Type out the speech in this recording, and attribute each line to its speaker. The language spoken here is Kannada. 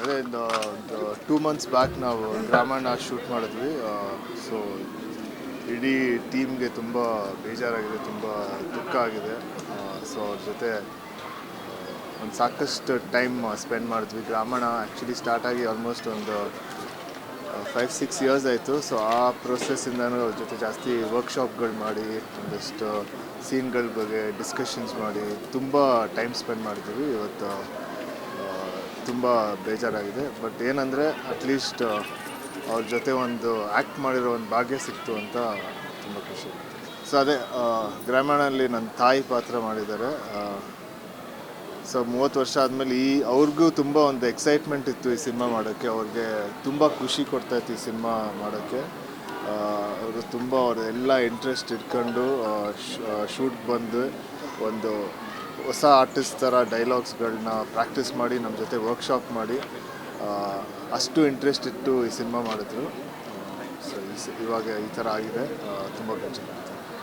Speaker 1: ಅದೇ ಒಂದು ಟೂ ಮಂತ್ಸ್ ಬ್ಯಾಕ್ ನಾವು ಗ್ರಾಮಣ್ಣ ಶೂಟ್ ಮಾಡಿದ್ವಿ. ಸೊ ಇಡೀ ಟೀಮ್ಗೆ ತುಂಬ ಬೇಜಾರಾಗಿದೆ, ತುಂಬ ದುಃಖ ಆಗಿದೆ. ಸೊ ಅವ್ರ ಜೊತೆ ಒಂದು ಸಾಕಷ್ಟು ಟೈಮ್ ಸ್ಪೆಂಡ್ ಮಾಡಿದ್ವಿ. ಗ್ರಾಮಣ ಆ್ಯಕ್ಚುಲಿ ಸ್ಟಾರ್ಟ್ ಆಗಿ ಆಲ್ಮೋಸ್ಟ್ ಒಂದು ಫೈವ್ ಸಿಕ್ಸ್ ಇಯರ್ಸ್ ಆಯಿತು. ಸೊ ಆ ಪ್ರೊಸೆಸ್ಸಿಂದನೂ ಅವ್ರ ಜೊತೆ ಜಾಸ್ತಿ ವರ್ಕ್ಶಾಪ್ಗಳು ಮಾಡಿ, ಒಂದಷ್ಟು ಸೀನ್ಗಳ ಬಗ್ಗೆ ಡಿಸ್ಕಷನ್ಸ್ ಮಾಡಿ, ತುಂಬ ಟೈಮ್ ಸ್ಪೆಂಡ್ ಮಾಡಿದ್ವಿ. ಇವತ್ತು ತುಂಬ ಬೇಜಾರಾಗಿದೆ. ಬಟ್ ಏನಂದರೆ ಅಟ್ಲೀಸ್ಟ್ ಅವ್ರ ಜೊತೆ ಒಂದು ಆ್ಯಕ್ಟ್ ಮಾಡಿರೋ ಒಂದು ಭಾಗ್ಯ ಸಿಕ್ತು ಅಂತ ತುಂಬ ಖುಷಿ. ಸೊ ಅದೇ ಗ್ರಾಮೀಣಲ್ಲಿ ನನ್ನ ತಾಯಿ ಪಾತ್ರ ಮಾಡಿದ್ದಾರೆ. ಸೊ ಮೂವತ್ತು ವರ್ಷ ಆದಮೇಲೆ ಈ ಅವ್ರಿಗೂ ತುಂಬ ಒಂದು ಎಕ್ಸೈಟ್ಮೆಂಟ್ ಇತ್ತು ಈ ಸಿನಿಮಾ ಮಾಡೋಕ್ಕೆ. ಅವ್ರಿಗೆ ತುಂಬ ಖುಷಿ ಕೊಡ್ತಾ ಇತ್ತು ಈ ಸಿನಿಮಾ ಮಾಡೋಕ್ಕೆ. ಅವರು ತುಂಬ ಅವ್ರ ಎಲ್ಲ ಇಂಟ್ರೆಸ್ಟ್ ಇಟ್ಕೊಂಡು ಶೂಟ್ ಬಂದು ಒಂದು ಹೊಸ ಆರ್ಟಿಸ್ಟ್ ಥರ ಡೈಲಾಗ್ಸ್ಗಳನ್ನ ಪ್ರಾಕ್ಟೀಸ್ ಮಾಡಿ ನಮ್ಮ ಜೊತೆ ವರ್ಕ್ಶಾಪ್ ಮಾಡಿ ಅಷ್ಟು ಇಂಟ್ರೆಸ್ಟ್ ಇಟ್ಟು ಈ ಸಿನಿಮಾ ಮಾಡಿದ್ರು. ಸೊ ಈ ಇವಾಗ ಈ ಥರ ಆಗಿದೆ. ತುಂಬ ಬೇಜಾರು